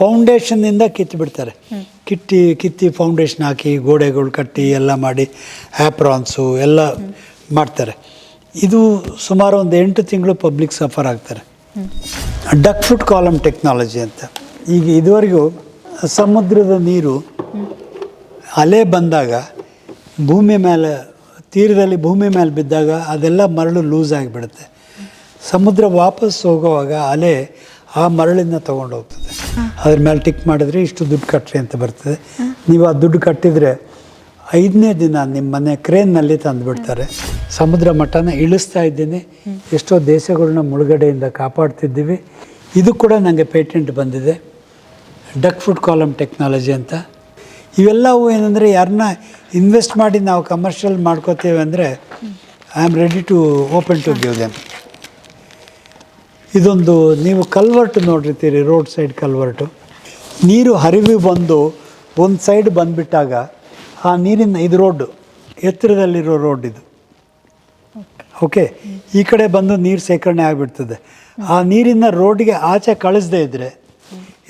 ಫೌಂಡೇಶನ್ನಿಂದ ಕಿತ್ತು ಬಿಡ್ತಾರೆ. ಕಿತ್ತಿ ಕಿತ್ತಿ ಫೌಂಡೇಶನ್ ಹಾಕಿ ಗೋಡೆಗಳು ಕಟ್ಟಿ ಎಲ್ಲ ಮಾಡಿ ಆ್ಯಪ್ರಾನ್ಸು ಎಲ್ಲ ಮಾಡ್ತಾರೆ. ಇದು ಸುಮಾರು ಒಂದು ಎಂಟು ತಿಂಗಳು ಪಬ್ಲಿಕ್ ಸಫರ್ ಆಗ್ತಾರೆ. ಡಕ್ ಫುಟ್ ಕಾಲಮ್ ಟೆಕ್ನಾಲಜಿ ಅಂತ. ಈಗ ಇದುವರೆಗೂ ಸಮುದ್ರದ ನೀರು ಅಲೆ ಬಂದಾಗ ಭೂಮಿ ಮೇಲೆ ತೀರದಲ್ಲಿ ಭೂಮಿ ಮೇಲೆ ಬಿದ್ದಾಗ ಅದೆಲ್ಲ ಮರಳು ಲೂಸ್ ಆಗಿಬಿಡುತ್ತೆ. ಸಮುದ್ರ ವಾಪಸ್ ಹೋಗುವಾಗ ಅಲೆ ಆ ಮರಳಿನ ತೊಗೊಂಡು ಹೋಗ್ತದೆ. ಅದ್ರ ಮೇಲೆ ಟಿಕ್ ಮಾಡಿದ್ರೆ ಇಷ್ಟು ದುಡ್ಡು ಕಟ್ಟ್ರಿ ಅಂತ ಬರ್ತದೆ. ನೀವು ಆ ದುಡ್ಡು ಕಟ್ಟಿದರೆ ಐದನೇ ದಿನ ನಿಮ್ಮ ಮನೆ ಕ್ರೇನ್ನಲ್ಲಿ ತಂದು ಬಿಡ್ತಾರೆ ಸಮುದ್ರ ಮಟ್ಟನ ಇಳಿಸ್ತಾ ಇದ್ದೀನಿ. ಎಷ್ಟೋ ದೇಶಗಳನ್ನ ಮುಳುಗಡೆಯಿಂದ ಕಾಪಾಡ್ತಿದ್ದೀವಿ. ಇದು ಕೂಡ ನನಗೆ ಪೇಟೆಂಟ್ ಬಂದಿದೆ. ಡಕ್ ಫುಡ್ ಕಾಲಮ್ ಟೆಕ್ನಾಲಜಿ ಅಂತ. ಇವೆಲ್ಲವೂ ಏನಂದರೆ ಯಾರನ್ನ ಇನ್ವೆಸ್ಟ್ ಮಾಡಿ ನಾವು ಕಮರ್ಷಿಯಲ್ ಮಾಡ್ಕೋತೇವೆ ಅಂದರೆ I am ready to open to give them ಇದೊಂದು ನೀವು ಕಲ್ವರ್ಟ್ ನೋಡಿರ್ತೀರಿ, ರೋಡ್ ಸೈಡ್ ಕಲ್ವರ್ಟು. ನೀರು ಹರಿವಿ ಬಂದು ಒಂದು ಸೈಡ್ ಬಂದುಬಿಟ್ಟಾಗ ಆ ನೀರಿನ ಇದು ರೋಡ್, ಎತ್ತರದಲ್ಲಿರೋ ರೋಡ್ ಇದು. ಓಕೆ? ಈ ಕಡೆ ಬಂದು ನೀರು ಶೇಖರಣೆ ಆಗಿಬಿಡ್ತದೆ. ಆ ನೀರಿನ ರೋಡ್ಗೆ ಆಚೆ ಕಳಿಸದೇ ಇದ್ದರೆ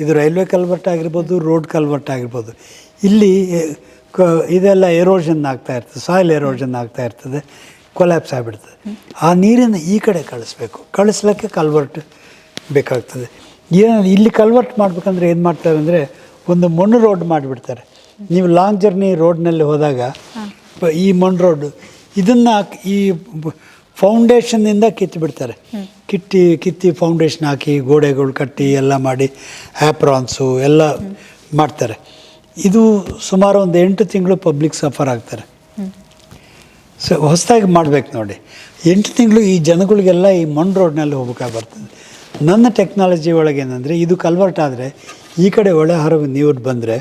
ಇದು ರೈಲ್ವೆ ಕಲ್ವರ್ಟ್ ಆಗಿರ್ಬೋದು, ರೋಡ್ ಕಲ್ವರ್ಟ್ ಆಗಿರ್ಬೋದು, ಇಲ್ಲಿ ಇದೆಲ್ಲ ಎರೋಷನ್ ಆಗ್ತಾ ಇರ್ತದೆ ಸಾಯಿಲ್ ಎರೋಷನ್ ಆಗ್ತಾ ಇರ್ತದೆ. ಕೊಲ್ಯಾಪ್ಸ್ ಆಗಿಬಿಡ್ತದೆ. ಆ ನೀರನ್ನು ಈ ಕಡೆ ಕಳಿಸ್ಬೇಕು. ಕಳಿಸ್ಲಿಕ್ಕೆ ಕಲ್ವರ್ಟ್ ಬೇಕಾಗ್ತದೆ. ಏನು ಇಲ್ಲಿ ಕಲ್ವರ್ಟ್ ಮಾಡಬೇಕಂದ್ರೆ ಏನು ಮಾಡ್ತಾರೆ ಅಂದರೆ ಒಂದು ಮಣ್ಣು ರೋಡ್ ಮಾಡಿಬಿಡ್ತಾರೆ. ನೀವು ಲಾಂಗ್ ಜರ್ನಿ ರೋಡ್ನಲ್ಲಿ ಹೋದಾಗ ಈ ಮಣ್ಣು ರೋಡ್ ಇದನ್ನು ಈ ಫೌಂಡೇಶನ್ನಿಂದ ಕಿತ್ತು ಕಿಟ್ಟಿ ಕಿತ್ತಿ ಕಿತ್ತಿ ಫೌಂಡೇಶನ್ ಹಾಕಿ ಗೋಡೆಗಳು ಕಟ್ಟಿ ಎಲ್ಲ ಮಾಡಿ ಆ್ಯಪ್ರಾನ್ಸು ಎಲ್ಲ ಮಾಡ್ತಾರೆ. ಇದು ಸುಮಾರು ಒಂದು ಎಂಟು ತಿಂಗಳು ಪಬ್ಲಿಕ್ ಸಫರ್ ಆಗ್ತಾರೆ. ಸೊ, ಹೊಸದಾಗಿ ಮಾಡಬೇಕು ನೋಡಿ. ಎಂಟು ತಿಂಗಳು ಈ ಜನಗಳಿಗೆಲ್ಲ ಈ ಮಣ್ಣು ರೋಡ್ನಲ್ಲಿ ಹೋಗ್ಬೇಕಾಗಿ ಬರ್ತದೆ ನನ್ನ ಟೆಕ್ನಾಲಜಿ ಒಳಗೆ ಏನಂದರೆ, ಇದು ಕಲ್ವರ್ಟ್ ಆದರೆ, ಈ ಕಡೆ ಒಳ ಹೊರಗೆ ನೀರು ಬಂದರೆ,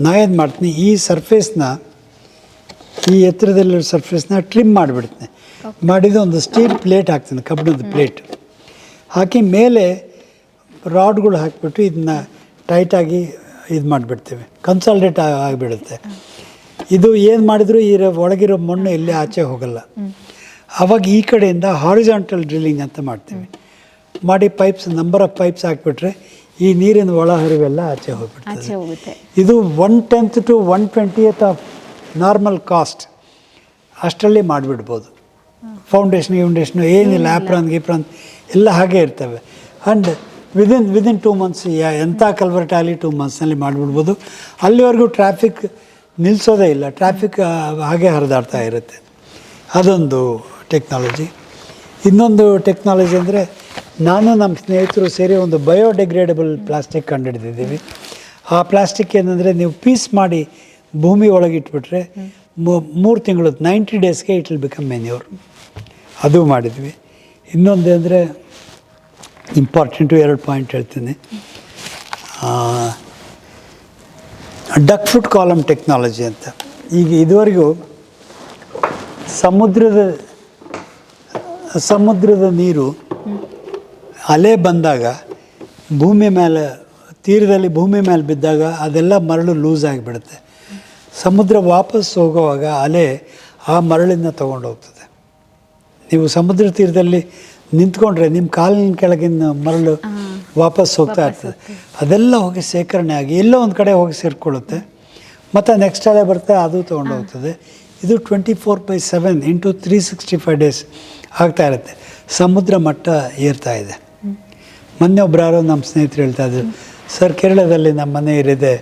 ನಾ ಏನು ಮಾಡ್ತೀನಿ, ಈ ಸರ್ಫೇಸ್ನ ಈ ಎತ್ತರದಲ್ಲಿರೋ ಸರ್ಫೇಸ್ನ ಟ್ರಿಮ್ ಮಾಡಿಬಿಡ್ತೀನಿ. ಮಾಡಿದ ಒಂದು ಸ್ಟೀಲ್ ಪ್ಲೇಟ್ ಹಾಕ್ತೀನಿ, ಕಬ್ಬಿಣದ ಪ್ಲೇಟ್ ಹಾಕಿ ಮೇಲೆ ರಾಡ್ಗಳು ಹಾಕಿಬಿಟ್ಟು ಇದನ್ನ ಟೈಟಾಗಿ ಇದು ಮಾಡಿಬಿಡ್ತೀವಿ. ಕನ್ಸಾಲ್ಡೇಟ್ ಆಗಿಬಿಡುತ್ತೆ. ಇದು ಏನು ಮಾಡಿದರೂ ಈ ಒಳಗಿರೋ ಮಣ್ಣು ಎಲ್ಲಿ ಆಚೆ ಹೋಗಲ್ಲ. ಅವಾಗ ಈ ಕಡೆಯಿಂದ ಹಾರಿಜಾಂಟಲ್ ಡ್ರಿಲ್ಲಿಂಗ್ ಅಂತ ಮಾಡ್ತೀವಿ. ಮಾಡಿ ಪೈಪ್ಸ್ ನಂಬರ್ ಆಫ್ ಪೈಪ್ಸ್ ಹಾಕ್ಬಿಟ್ರೆ ಈ ನೀರಿನ ಒಳಹರಿವೆಲ್ಲ ಆಚೆ ಹೋಗ್ಬಿಡ್ತದೆ. ಇದು one tenth to one twentieth of normal cost ಅಷ್ಟರಲ್ಲಿ ಮಾಡಿಬಿಡ್ಬೋದು. ಫೌಂಡೇಶನ್ ಗಿೌಂಡೇಶನು ಏನಿಲ್ಲ ಆ್ಯಪ್ರಾನ್ ಗಿಪ್ರಾನ್ ಎಲ್ಲ ಹಾಗೆ ಇರ್ತವೆ. And within within two months ಎಂಥ ಕಲ್ವರ್ಟ್ ಆಗಲಿ ಟೂ ಮಂತ್ಸ್ನಲ್ಲಿ ಮಾಡಿಬಿಡ್ಬೋದು. ಅಲ್ಲಿವರೆಗೂ ಟ್ರಾಫಿಕ್ ನಿಲ್ಲಿಸೋದೇ ಇಲ್ಲ. ಟ್ರಾಫಿಕ್ ಹಾಗೆ ಹರಿದಾಡ್ತಾ ಇರುತ್ತೆ. ಅದೊಂದು ಟೆಕ್ನಾಲಜಿ ಇನ್ನೊಂದು ಟೆಕ್ನಾಲಜಿ ಅಂದರೆ ನಾನು ನಮ್ಮ ಸ್ನೇಹಿತರು ಸೇರಿ ಒಂದು ಬಯೋಡಿಗ್ರೇಡಬಲ್ ಪ್ಲಾಸ್ಟಿಕ್ ಕಂಡುಹಿಡಿದಿದ್ದೀವಿ. ಆ ಪ್ಲಾಸ್ಟಿಕ್ ಏನಂದರೆ ನೀವು ಪೀಸ್ ಮಾಡಿ ಭೂಮಿ ಒಳಗೆ ಇಟ್ಬಿಟ್ರೆ ಮೂರು ತಿಂಗಳು ನೈಂಟಿ ಡೇಸ್ಗೆ ಇಟ್ ವಿಲ್ ಬಿಕಮ್ ಮೆನ್ಯೂರ್ ಅದು ಮಾಡಿದ್ವಿ. ಇನ್ನೊಂದು ಅಂದರೆ ಇಂಪಾರ್ಟೆಂಟು ಎರಡು ಪಾಯಿಂಟ್ ಹೇಳ್ತೀನಿ. ಡಕ್ ಫುಟ್ ಕಾಲಮ್ ಟೆಕ್ನಾಲಜಿ ಅಂತ. ಈಗ ಇದುವರೆಗೂ ಸಮುದ್ರದ ಸಮುದ್ರದ ನೀರು ಅಲೆ ಬಂದಾಗ ಭೂಮಿ ಮೇಲೆ, ತೀರದಲ್ಲಿ ಭೂಮಿ ಮೇಲೆ ಬಿದ್ದಾಗ ಅದೆಲ್ಲ ಮರಳು ಲೂಸ್ ಆಗಿಬಿಡುತ್ತೆ. ಸಮುದ್ರ ವಾಪಸ್ ಹೋಗುವಾಗ ಅಲೆ ಆ ಮರಳಿನ ತೊಗೊಂಡು ಹೋಗ್ತದೆ. ನೀವು ಸಮುದ್ರ ತೀರದಲ್ಲಿ ನಿಂತ್ಕೊಂಡ್ರೆ ನಿಮ್ಮ ಕಾಲಿನ ಕೆಳಗಿನ ಮರಳು ವಾಪಸ್ ಹೋಗ್ತಾ ಇರ್ತದೆ. ಅದೆಲ್ಲ ಹೋಗಿ ಶೇಖರಣೆ ಆಗಿ ಎಲ್ಲೋ ಒಂದು ಕಡೆ ಹೋಗಿ ಸೇರಿಕೊಳ್ಳುತ್ತೆ. ಮತ್ತು ನೆಕ್ಸ್ಟ್ ಅಲೆ ಬರುತ್ತೆ ಅದು ತೊಗೊಂಡು ಹೋಗ್ತದೆ. ಇದು twenty four by seven into three sixty five days ಆಗ್ತಾ ಇರುತ್ತೆ. ಸಮುದ್ರ ಮಟ್ಟ ಏರ್ತಾ ಇದೆ. ಮೊನ್ನೆ ಒಬ್ರು ಯಾರೋ ನಮ್ಮ ಸ್ನೇಹಿತರು ಹೇಳ್ತಾ ಇದ್ರು ಸರ್ ಕೇರಳದಲ್ಲಿ ನಮ್ಮ ಮನೆ ಇರಿದೆ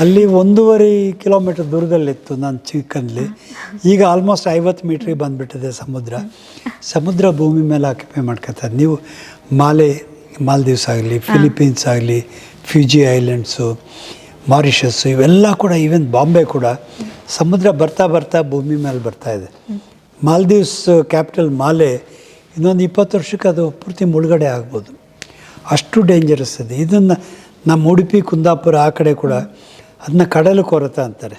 ಅಲ್ಲಿ ಒಂದೂವರೆ ಕಿಲೋಮೀಟರ್ ದೂರದಲ್ಲಿತ್ತು ನಾನು ಚಿಕ್ಕಂದ್ಲಿ. ಈಗ ಆಲ್ಮೋಸ್ಟ್ ಐವತ್ತು ಮೀಟ್ರಿಗೆ ಬಂದುಬಿಟ್ಟಿದೆ ಸಮುದ್ರ. ಸಮುದ್ರ ಭೂಮಿ ಮೇಲೆ ಆಕ್ಯುಪೈ ಮಾಡ್ಕೊತಾರೆ. ನೀವು ಮಾಲೆ ಮಾಲ್ದೀವ್ಸ್ ಆಗಲಿ ಫಿಲಿಪೀನ್ಸ್ ಆಗಲಿ ಫ್ಯೂಜಿ ಐಲ್ಯಾಂಡ್ಸು ಮಾರಿಷಸ್ಸು ಇವೆಲ್ಲ ಕೂಡ ಈವನ್ ಬಾಂಬೆ ಕೂಡ ಸಮುದ್ರ ಬರ್ತಾ ಬರ್ತಾ ಭೂಮಿ ಮೇಲೆ ಬರ್ತಾ ಇದೆ. ಮಾಲ್ದೀವ್ಸ್ ಕ್ಯಾಪಿಟಲ್ ಮಾಲೆ ಇನ್ನೊಂದು ಇಪ್ಪತ್ತು ವರ್ಷಕ್ಕೆ ಅದು ಪೂರ್ತಿ ಮುಳುಗಡೆ ಆಗ್ಬೋದು. ಅಷ್ಟು ಡೇಂಜರಸ್ ಇದೆ. ಇದನ್ನು ನಮ್ಮ ಉಡುಪಿ ಕುಂದಾಪುರ ಆ ಕಡೆ ಕೂಡ ಅದನ್ನ ಕಡಲು ಕೊರತೆ ಅಂತಾರೆ.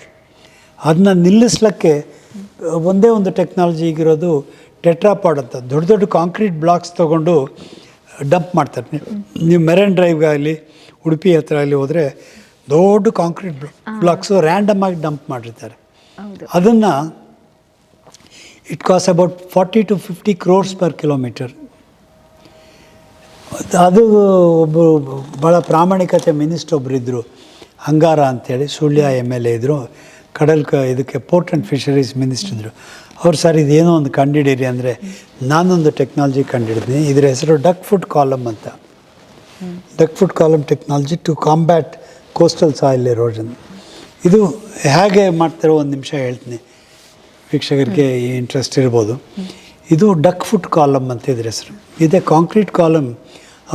ಅದನ್ನ ನಿಲ್ಲಿಸ್ಲಿಕ್ಕೆ ಒಂದೇ ಒಂದು ಟೆಕ್ನಾಲಜಿ ಈಗಿರೋದು ಟೆಟ್ರಾಪಾಡ್ ಅಂತ. ದೊಡ್ಡ ದೊಡ್ಡ ಕಾಂಕ್ರೀಟ್ ಬ್ಲಾಕ್ಸ್ ತೊಗೊಂಡು ಡಂಪ್ ಮಾಡ್ತಾರೆ. ನೀವು ನೀವು ಮೆರನ್ ಡ್ರೈವ್ಗಾಗಲಿ ಉಡುಪಿ ಹತ್ರ ಆಗಲಿ ಹೋದರೆ ದೊಡ್ಡ ಕಾಂಕ್ರೀಟ್ ಬ್ಲಾಕ್ಸು ರ್ಯಾಂಡಮ್ ಆಗಿ ಡಂಪ್ ಮಾಡಿರ್ತಾರೆ. ಅದನ್ನು it cost about forty to fifty crores per kilometer ಅದು ಒಬ್ಬ ಭಾಳ ಪ್ರಾಮಾಣಿಕತೆ ಮಿನಿಸ್ಟರ್ ಒಬ್ರು ಇದ್ದರು ಅಂಗಾರ ಅಂತೇಳಿ ಸುಳ್ಯ ಎಂ ಎಲ್ ಎ ಇದ್ದರು ಕಡಲ್ ಕ ಇದಕ್ಕೆ ಪೋರ್ಟ್ ಆ್ಯಂಡ್ ಫಿಶರೀಸ್ ಮಿನಿಸ್ಟರ್ ಇದ್ದರು ಅವ್ರು ಸರ್, ಇದೇನೋ ಒಂದು ಕಂಡುಹಿಡೀರಿ ಅಂದರೆ ನಾನೊಂದು ಟೆಕ್ನಾಲಜಿ ಕಂಡಿಡಿದ್ದೀನಿ ಇದ್ರ ಹೆಸರು ಡಕ್ ಫುಡ್ ಕಾಲಮ್ ಅಂತ. Duck foot column technology to combat coastal soil erosion ಇದು ಹೇಗೆ ಮಾಡ್ತಾರೋ ಒಂದು ನಿಮಿಷ ಹೇಳ್ತೀನಿ. ವೀಕ್ಷಕರಿಗೆ ಇಂಟ್ರೆಸ್ಟ್ ಇರ್ಬೋದು. ಇದು ಡಕ್ ಫುಟ್ ಕಾಲಮ್ ಅಂತ ಇದ್ರ ಹೆಸರು. ಇದೆ concrete column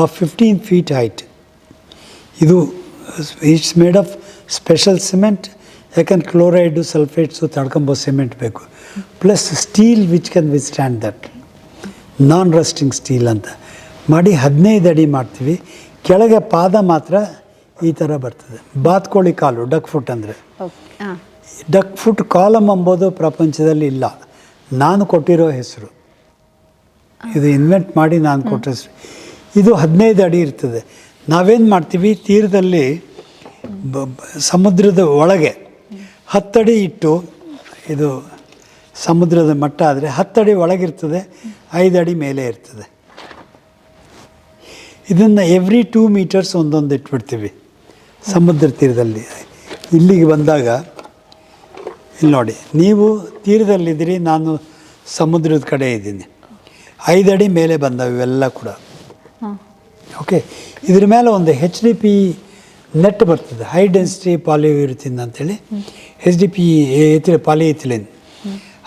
of fifteen feet height ಇದು it's made of special cement ಯಾಕಂದ್ರೆ ಕ್ಲೋರೈಡು ಸಲ್ಫೇಟ್ಸು ತಡ್ಕೊಂಬೋ ಸಿಮೆಂಟ್ ಬೇಕು. Plus steel which can withstand that non rusting steel ಅಂತ. ಮಾಡಿ ಹದಿನೈದು ಅಡಿ ಮಾಡ್ತೀವಿ. ಕೆಳಗೆ ಪಾದ ಮಾತ್ರ ಈ ಥರ ಬರ್ತದೆ. ಬಾತ್ಕೋಳಿ ಕಾಲು ಡಕ್ ಫುಟ್ ಅಂದರೆ. ಡಕ್ ಫುಟ್ ಕಾಲಮ್ ಅಂಬೋದು ಪ್ರಪಂಚದಲ್ಲಿ ಇಲ್ಲ. ನಾನು ಕೊಟ್ಟಿರೋ ಹೆಸರು. ಇದು ಇನ್ವೆಂಟ್ ಮಾಡಿ ನಾನು ಕೊಟ್ಟ ಹೆಸರು. ಇದು ಹದಿನೈದು ಅಡಿ ಇರ್ತದೆ. ನಾವೇನು ಮಾಡ್ತೀವಿ? ತೀರದಲ್ಲಿ ಸಮುದ್ರದ ಒಳಗೆ ಹತ್ತಡಿ ಇಟ್ಟು ಇದು ಸಮುದ್ರದ ಮಟ್ಟ ಆದರೆ ಹತ್ತಡಿ ಒಳಗಿರ್ತದೆ ಐದು ಅಡಿ ಮೇಲೆ ಇರ್ತದೆ. ಇದನ್ನು ಎವ್ರಿ ಟೂ ಮೀಟರ್ಸ್ ಒಂದೊಂದು ಇಟ್ಬಿಡ್ತೀವಿ ಸಮುದ್ರ ತೀರದಲ್ಲಿ. ಇಲ್ಲಿಗೆ ಬಂದಾಗ ಇಲ್ಲಿ ನೋಡಿ ನೀವು ತೀರದಲ್ಲಿದ್ದೀರಿ ನಾನು ಸಮುದ್ರದ ಕಡೆ ಇದ್ದೀನಿ. ಐದು ಅಡಿ ಮೇಲೆ ಬಂದವು ಇವೆಲ್ಲ ಕೂಡ. ಓಕೆ ಇದ್ರ ಮೇಲೆ ಒಂದು ಹೆಚ್ ಡಿ ಪಿ ನೆಟ್ ಬರ್ತದೆ. ಹೈ ಡೆನ್ಸಿಟಿ ಪಾಲಿಯೂರಿಥಿನ್ ಅಂತೇಳಿ. H D P ethyl polyethylene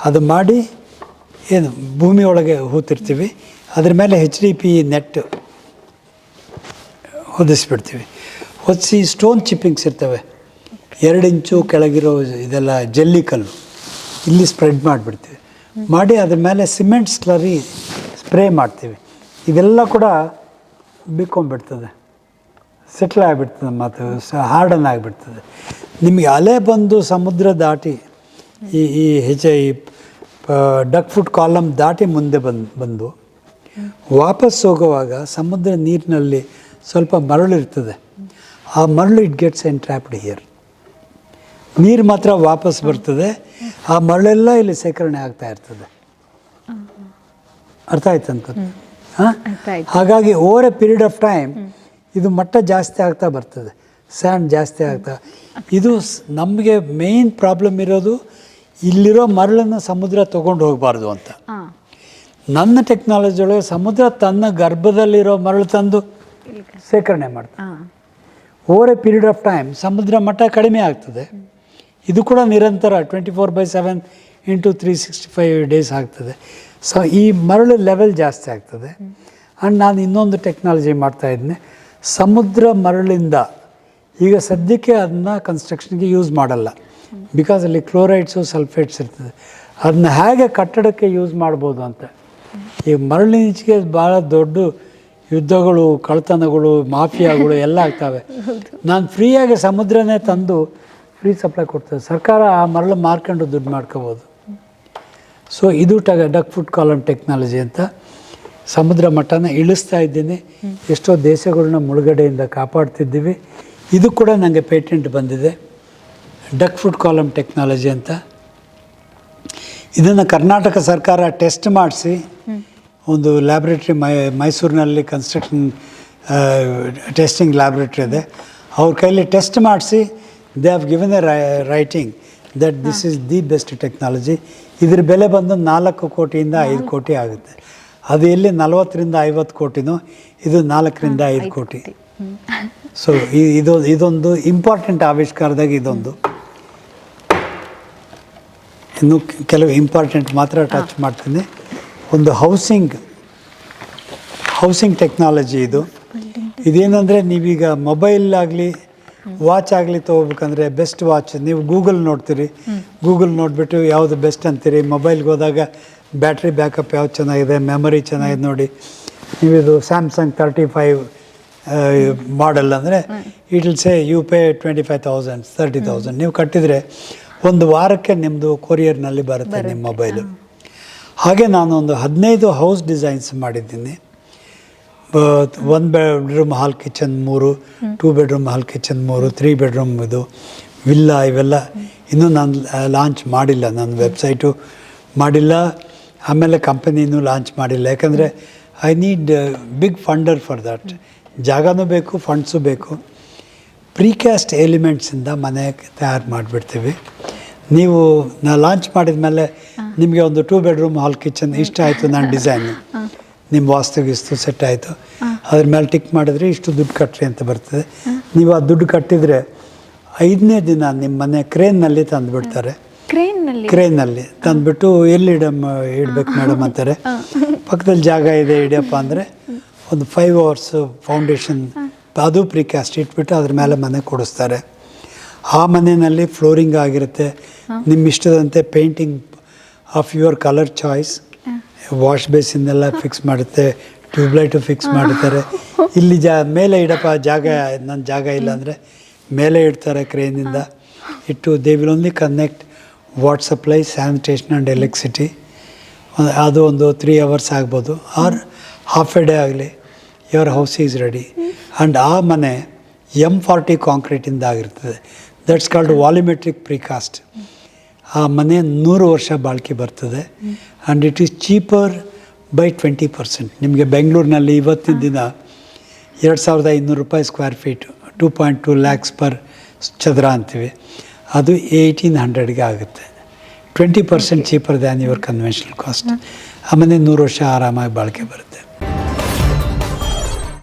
ಅದು ಮಾಡಿ ಏನು, ಭೂಮಿ ಒಳಗೆ ಹೂತಿರ್ತೀವಿ. ಅದ್ರ ಮೇಲೆ ಹೆಚ್ ಡಿ ಪಿ ನೆಟ್ ಹೊದಿಸ್ಬಿಡ್ತೀವಿ. ಹೊದಿಸಿ ಸ್ಟೋನ್ ಚಿಪ್ಪಿಂಗ್ಸ್ ಇರ್ತವೆ. ಎರಡು ಇಂಚು ಕೆಳಗಿರೋ ಇದೆಲ್ಲ ಜಲ್ಲಿ ಕಲ್ಲು. ಇಲ್ಲಿ ಸ್ಪ್ರೆಡ್ ಮಾಡಿಬಿಡ್ತೀವಿ. ಮಾಡಿ ಅದ್ರ ಮೇಲೆ ಸಿಮೆಂಟ್ ಸ್ಲರಿ ಸ್ಪ್ರೇ ಮಾಡ್ತೀವಿ. ಇದೆಲ್ಲ ಕೂಡ ಬಿಕ್ಕೊಂಬಿಡ್ತದೆ ಸೆಟ್ಲ್ ಆಗಿಬಿಡ್ತದೆ ಮತ್ತು ಸ ಹಾರ್ಡನ್ ಆಗಿಬಿಡ್ತದೆ. ನಿಮಗೆ ಅಲೆ ಬಂದು ಸಮುದ್ರ ದಾಟಿ ಈ ಈ ಹೆಚ ಈ ಡಕ್ ಫುಟ್ ಕಾಲಮ್ ದಾಟಿ ಮುಂದೆ ಬಂದು ಬಂದು ವಾಪಸ್ ಹೋಗುವಾಗ ಸಮುದ್ರ ನೀರಿನಲ್ಲಿ ಸ್ವಲ್ಪ ಮರಳು ಇರ್ತದೆ ಆ ಮರಳು ಇಟ್ ಗೆಟ್ಸ್ ಟ್ರ್ಯಾಪ್ಡ್ ಹಿಯರ್ ನೀರು ಮಾತ್ರ ವಾಪಸ್ ಬರ್ತದೆ. ಆ ಮರಳೆಲ್ಲ ಇಲ್ಲಿ ಸೇಕರಣೆ ಆಗ್ತಾ ಇರ್ತದೆ. ಅರ್ಥ ಆಯ್ತು ಅಂತ ಹಾಂ? ಅರ್ಥ ಆಯ್ತು. ಹಾಗಾಗಿ over a period of time ಇದು ಮಟ್ಟ ಜಾಸ್ತಿ ಆಗ್ತಾ ಬರ್ತದೆ. ಸ್ಯಾಂಡ್ ಜಾಸ್ತಿ ಆಗ್ತಾ. ಇದು ನಮಗೆ ಮೇಯ್ನ್ ಪ್ರಾಬ್ಲಮ್ ಇರೋದು ಇಲ್ಲಿರೋ ಮರಳನ್ನು ಸಮುದ್ರ ತೊಗೊಂಡು ಹೋಗಬಾರ್ದು ಅಂತ. ನನ್ನ ಟೆಕ್ನಾಲಜಿ ಒಳಗೆ ಸಮುದ್ರ ತನ್ನ ಗರ್ಭದಲ್ಲಿರೋ ಮರಳು ತಂದು ಸೇಕರಣೆ ಮಾಡ್ತದೆ. Over a period of time ಸಮುದ್ರ ಮಟ್ಟ ಕಡಿಮೆ ಆಗ್ತದೆ. ಇದು ಕೂಡ ನಿರಂತರ twenty four by seven into three sixty five days ಆಗ್ತದೆ. ಸೊ ಈ ಮರಳು ಲೆವೆಲ್ ಜಾಸ್ತಿ ಆಗ್ತದೆ. ಆ್ಯಂಡ್ ನಾನು ಇನ್ನೊಂದು ಟೆಕ್ನಾಲಜಿ ಮಾಡ್ತಾ ಇದ್ದೀನಿ ಸಮುದ್ರ ಮರಳಿಂದ ಈಗ ಸದ್ಯಕ್ಕೆ ಅದನ್ನ ಕನ್ಸ್ಟ್ರಕ್ಷನ್ಗೆ ಯೂಸ್ ಮಾಡಲ್ಲ. ಬಿಕಾಸ್ ಅಲ್ಲಿ ಕ್ಲೋರೈಡ್ಸು ಸಲ್ಫೇಟ್ಸ್ ಇರ್ತದೆ. ಅದನ್ನ ಹೇಗೆ ಕಟ್ಟಡಕ್ಕೆ ಯೂಸ್ ಮಾಡ್ಬೋದು ಅಂತ. ಈ ಮರಳಿನೀಚೆಗೆ ಭಾಳ ದೊಡ್ಡ ಯುದ್ಧಗಳು ಕಳ್ತನಗಳು ಮಾಫಿಯಾಗಳು ಎಲ್ಲ ಆಗ್ತವೆ. ನಾನು ಫ್ರೀಯಾಗಿ ಸಮುದ್ರನೇ ತಂದು ಫ್ರೀ ಸಪ್ಲೈ ಕೊಡ್ತದೆ ಸರ್ಕಾರ ಆ ಮರಳು ಮಾರ್ಕೊಂಡು ದುಡ್ಡು ಮಾಡ್ಕೋಬೋದು. ಸೊ ಇದು ಟ ಡಕ್ ಫುಡ್ ಕಾಲಮ್ ಟೆಕ್ನಾಲಜಿ ಅಂತ. ಸಮುದ್ರ ಮಟ್ಟನ ಇಳಿಸ್ತಾ ಇದ್ದೀನಿ. ಎಷ್ಟೋ ದೇಶಗಳನ್ನ ಮುಳುಗಡೆಯಿಂದ ಕಾಪಾಡ್ತಿದ್ದೀವಿ. ಇದು ಕೂಡ ನನಗೆ ಪೇಟೆಂಟ್ ಬಂದಿದೆ. ಡಕ್ ಫುಡ್ ಕಾಲಮ್ ಟೆಕ್ನಾಲಜಿ ಅಂತ. ಇದನ್ನು ಕರ್ನಾಟಕ ಸರ್ಕಾರ ಟೆಸ್ಟ್ ಮಾಡಿಸಿ ಒಂದು ಲ್ಯಾಬ್ರೇಟ್ರಿ ಮೈ ಮೈಸೂರಿನಲ್ಲಿ ಕನ್ಸ್ಟ್ರಕ್ಷನ್ ಟೆಸ್ಟಿಂಗ್ ಲ್ಯಾಬ್ರೇಟ್ರಿ ಇದೆ. ಅವ್ರ ಕೈಲಿ ಟೆಸ್ಟ್ ಮಾಡಿಸಿ they have given a writing that this is the best technology ಇದ್ರ ಬೆಲೆ ಬಂದು ನಾಲ್ಕು ಕೋಟಿಯಿಂದ ಐದು ಕೋಟಿ ಆಗುತ್ತೆ. ಅದು ಎಲ್ಲಿ ನಲವತ್ತರಿಂದ ಐವತ್ತು ಕೋಟಿನೋ ಇದು ನಾಲ್ಕರಿಂದ ಐದು ಕೋಟಿ. ಸೊ ಇದು ಇದೊಂದು ಇಂಪಾರ್ಟೆಂಟ್ ಆವಿಷ್ಕಾರದಾಗ ಇದೊಂದು. ಇನ್ನು ಕೆಲವು ಇಂಪಾರ್ಟೆಂಟ್ ಮಾತ್ರ ಟಚ್ ಮಾಡ್ತೀನಿ. ಒಂದು ಹೌಸಿಂಗ್ ಹೌಸಿಂಗ್ ಟೆಕ್ನಾಲಜಿ ಇದು. ಇದೇನಂದರೆ ನೀವೀಗ ಮೊಬೈಲ್ ಆಗಲಿ ವಾಚ್ ಆಗಲಿ ತೊಗೋಬೇಕಂದ್ರೆ ಬೆಸ್ಟ್ ವಾಚ್ ನೀವು ಗೂಗಲ್ ನೋಡ್ತೀರಿ. ಗೂಗಲ್ ನೋಡಿಬಿಟ್ಟು ಯಾವುದು ಬೆಸ್ಟ್ ಅಂತೀರಿ? ಮೊಬೈಲ್ಗೆ ಹೋದಾಗ ಬ್ಯಾಟ್ರಿ ಬ್ಯಾಕಪ್ ಯಾವ್ದು ಚೆನ್ನಾಗಿದೆ ಮೆಮೊರಿ ಚೆನ್ನಾಗಿದೆ ನೋಡಿ. ನೀವಿದು ಸ್ಯಾಮ್ಸಂಗ್ ತರ್ಟಿ ಫೈವ್ ಮಾಡೆಲ್ ಅಂದರೆ it will say you pay twenty five thousand thirty thousand ನೀವು ಕಟ್ಟಿದರೆ ಒಂದು ವಾರಕ್ಕೆ ನಿಮ್ಮದು ಕೊರಿಯರ್ನಲ್ಲಿ ಬರುತ್ತೆ ನಿಮ್ಮ ಮೊಬೈಲು ಹಾಗೆ ನಾನು ಒಂದು ಹದಿನೈದು ಹೌಸ್ ಡಿಸೈನ್ಸ್ ಮಾಡಿದ್ದೀನಿ. ಒನ್ ಬೆಡ್ರೂಮ್ ಹಾಲ್ ಕಿಚನ್ ಮೂರು ಟೂ ಬೆಡ್ರೂಮ್ ಹಾಲ್ ಕಿಚನ್ ಮೂರು ತ್ರೀ ಬೆಡ್ರೂಮ್ ಇದು ವಿಲ್ಲಾ ಇವೆಲ್ಲ ಇನ್ನೂ ನಾನು ಲಾಂಚ್ ಮಾಡಿಲ್ಲ. ನನ್ನ ವೆಬ್ಸೈಟು ಮಾಡಿಲ್ಲ. ಆಮೇಲೆ ಕಂಪನಿನೂ ಲಾಂಚ್ ಮಾಡಿಲ್ಲ. ಯಾಕಂದರೆ I need big funder for that ಜಾಗನೂ ಬೇಕು ಫಂಡ್ಸು ಬೇಕು. ಪ್ರೀಕ್ಯಾಸ್ಟ್ ಎಲಿಮೆಂಟ್ಸಿಂದ ಮನೆ ತಯಾರು ಮಾಡಿಬಿಡ್ತೀವಿ. ನೀವು ನಾ ಲಾಂಚ್ ಮಾಡಿದ ಮೇಲೆ ನಿಮಗೆ ಒಂದು ಟೂ ಬೆಡ್ರೂಮ್ ಹಾಲ್ ಕಿಚನ್ ಇಷ್ಟ ಆಯಿತು ನನ್ನ ಡಿಸೈನು ನಿಮ್ಮ ವಾಸ್ತುಗಿಸ್ತು ಸೆಟ್ ಆಯಿತು. ಅದ್ರ ಮೇಲೆ ಟಿಕ್ ಮಾಡಿದ್ರೆ ಇಷ್ಟು ದುಡ್ಡು ಕಟ್ಟ್ರಿ ಅಂತ ಬರ್ತದೆ. ನೀವು ಆ ದುಡ್ಡು ಕಟ್ಟಿದರೆ ಐದನೇ ದಿನ ನಿಮ್ಮ ಮನೆ ಕ್ರೇನ್ನಲ್ಲಿ ತಂದುಬಿಡ್ತಾರೆ. ಕ್ರೇನ್ನಲ್ಲಿ? ಕ್ರೇನಲ್ಲಿ ತಂದುಬಿಟ್ಟು ಎಲ್ಲಿ ಇಡಮ್ ಇಡ್ಬೇಕು ಮೇಡಮ್ ಅಂತಾರೆ. ಪಕ್ಕದಲ್ಲಿ ಜಾಗ ಇದೆ ಇಡಿಯಪ್ಪ ಅಂದರೆ ಒಂದು ಫೈವ್ ಅವರ್ಸ್ ಫೌಂಡೇಶನ್ ಅದು ಪ್ರಿಕಾಸ್ಟ್ ಇಟ್ಬಿಟ್ಟು ಅದ್ರ ಮೇಲೆ ಮನೆ ಕೊಡಿಸ್ತಾರೆ. ಆ ಮನೆಯಲ್ಲಿ ಫ್ಲೋರಿಂಗ್ ಆಗಿರುತ್ತೆ. ನಿಮ್ಮ ಇಷ್ಟದಂತೆ painting of your colour choice wash ಬೇಸಿನೆಲ್ಲ fix ಮಾಡುತ್ತೆ. ಟ್ಯೂಬ್ಲೈಟು ಫಿಕ್ಸ್ ಮಾಡುತ್ತಾರೆ ಇಲ್ಲಿ ಜಾ ಮೇಲೆ ಇಡಪ್ಪ ಜಾಗ ನನ್ನ ಜಾಗ ಇಲ್ಲ ಅಂದರೆ ಮೇಲೆ ಇಡ್ತಾರೆ ಕ್ರೇನಿಂದ. ಇಟ್ಟು they will only connect water supply sanitation and electricity ಅದು ಒಂದು ತ್ರೀ ಅವರ್ಸ್ ಆಗ್ಬೋದು. ಆರ್ ಹಾಫ್ ಎ ಡೇ ಆಗಲಿ your house is ready and ಆ ಮನೆ ಎಂ ಫಾರ್ಟಿ ಕಾಂಕ್ರೀಟಿಂದ ಆಗಿರ್ತದೆ. ದಟ್ಸ್ ಕಾಲ್ಡ್ ವಾಲಿಮೆಟ್ರಿಕ್ ಪ್ರಿಕಾಸ್ಟ್ ಆ ಮನೆ ನೂರು ವರ್ಷ ಬಾಳ್ಕೆ ಬರ್ತದೆ. And it is cheaper by twenty percent ನಿಮಗೆ ಬೆಂಗಳೂರಿನಲ್ಲಿ ಇವತ್ತಿನ ದಿನ ಎರಡು ಸಾವಿರದ ಐನೂರು ರೂಪಾಯಿ square feet two point two lakhs per ಚದರ ಅಂತೀವಿ. ಅದು ಏಯ್ಟೀನ್ ಹಂಡ್ರೆಡ್ಗೆ ಆಗುತ್ತೆ. Twenty percent cheaper than your conventional cost ಆಮೇಲೆ ನೂರು ವರ್ಷ ಆರಾಮಾಗಿ ಬಾಳಿಕೆ ಬರುತ್ತೆ.